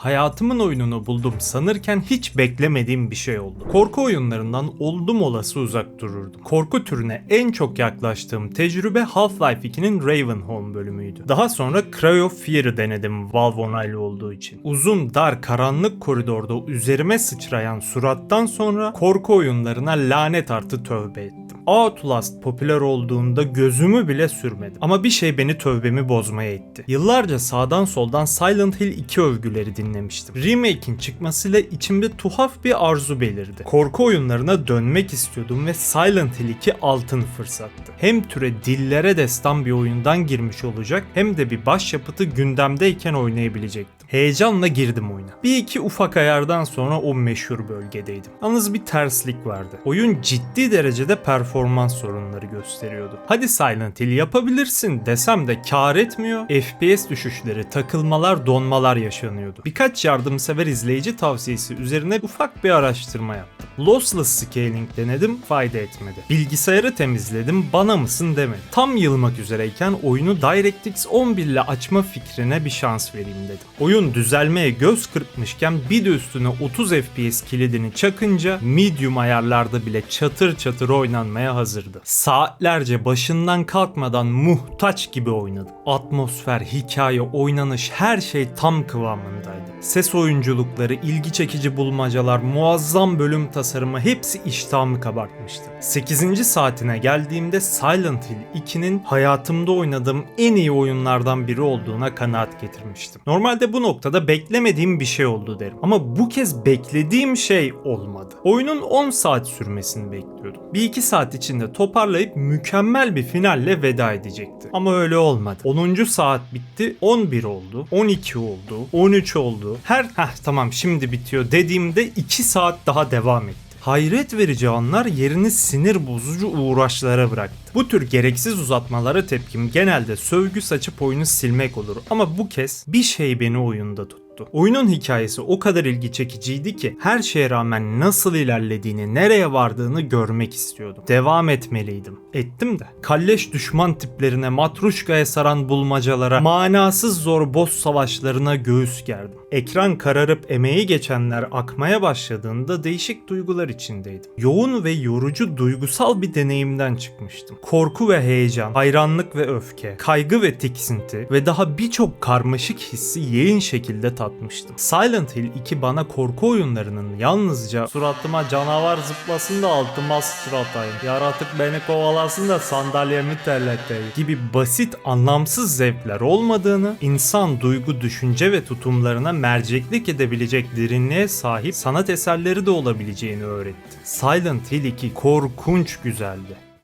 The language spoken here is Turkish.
Hayatımın oyununu buldum sanırken hiç beklemediğim bir şey oldu. Korku oyunlarından oldum olası uzak dururdum. Korku türüne en çok yaklaştığım tecrübe Half-Life 2'nin Ravenholm bölümüydü. Daha sonra Cry of Fear'ı denedim Valve onaylı olduğu için. Uzun, dar, karanlık koridorda üzerime sıçrayan surattan sonra korku oyunlarına lanet artı tövbe ettim. Outlast popüler olduğunda gözümü bile sürmedim. Ama bir şey beni tövbemi bozmaya itti. Yıllarca sağdan soldan Silent Hill 2 övgüleri dinlemiştim. Remake'in çıkmasıyla içimde tuhaf bir arzu belirdi. Korku oyunlarına dönmek istiyordum ve Silent Hill 2 altın fırsattı. Hem türe dillere destan bir oyundan girmiş olacak hem de bir başyapıtı gündemdeyken oynayabilecektim. Heyecanla girdim oyuna. Bir iki ufak ayardan sonra o meşhur bölgedeydim. Yalnız bir terslik vardı. Oyun ciddi derecede performans sorunları gösteriyordu. Hadi Silent Hill yapabilirsin desem de kar etmiyor. FPS düşüşleri, takılmalar, donmalar yaşanıyordu. Birkaç yardımsever izleyici tavsiyesi üzerine ufak bir araştırma yaptım. Lossless scaling denedim, fayda etmedi. Bilgisayarı temizledim, bana mısın demedi. Tam yılmak üzereyken oyunu DirectX 11 ile açma fikrine bir şans vereyim dedim. Oyun düzelmeye göz kırpmışken bir de üstüne 30 FPS kilidini çakınca medium ayarlarda bile çatır çatır oynanmaya hazırdı. Saatlerce başından kalkmadan muhtaç gibi oynadım. Atmosfer, hikaye, oynanış her şey tam kıvamındaydı. Ses oyunculukları, ilgi çekici bulmacalar, muazzam bölüm tasarımı hepsi iştahımı kabartmıştı. 8. saatine geldiğimde Silent Hill 2'nin hayatımda oynadığım en iyi oyunlardan biri olduğuna kanaat getirmiştim. Normalde bu noktada beklemediğim bir şey oldu derim. Ama bu kez beklediğim şey olmadı. Oyunun 10 saat sürmesini bekliyordum. Bir iki saat içinde toparlayıp mükemmel bir finalle veda edecekti. Ama öyle olmadı. 10. saat bitti, 11 oldu, 12 oldu, 13 oldu. Her heh tamam şimdi bitiyor dediğimde 2 saat daha devam etti. Hayret verici anlar yerini sinir bozucu uğraşlara bıraktı. Bu tür gereksiz uzatmalara tepkim genelde sövgü saçıp oyunu silmek olur ama bu kez bir şey beni oyunda tuttu. Oyunun hikayesi o kadar ilgi çekiciydi ki her şeye rağmen nasıl ilerlediğini, nereye vardığını görmek istiyordum. Devam etmeliydim. Ettim de. Kalleş düşman tiplerine, matruşkaya saran bulmacalara, manasız zor boss savaşlarına göğüs gerdim. Ekran kararıp emeği geçenler akmaya başladığında değişik duygular içindeydim. Yoğun ve yorucu duygusal bir deneyimden çıkmıştım. Korku ve heyecan, hayranlık ve öfke, kaygı ve tiksinti ve daha birçok karmaşık hissi yeğin şekilde tatmıştım. Silent Hill 2 bana korku oyunlarının yalnızca suratıma canavar zıplasın da altıma sıçratayım, yaratık beni kovalasın da sandalyemi terleteyim gibi basit anlamsız zevkler olmadığını, insan duygu, düşünce ve tutumlarına merceklik edebilecek derinliğe sahip sanat eserleri de olabileceğini öğretti. Silent Hill 2 korkunç güzeldi.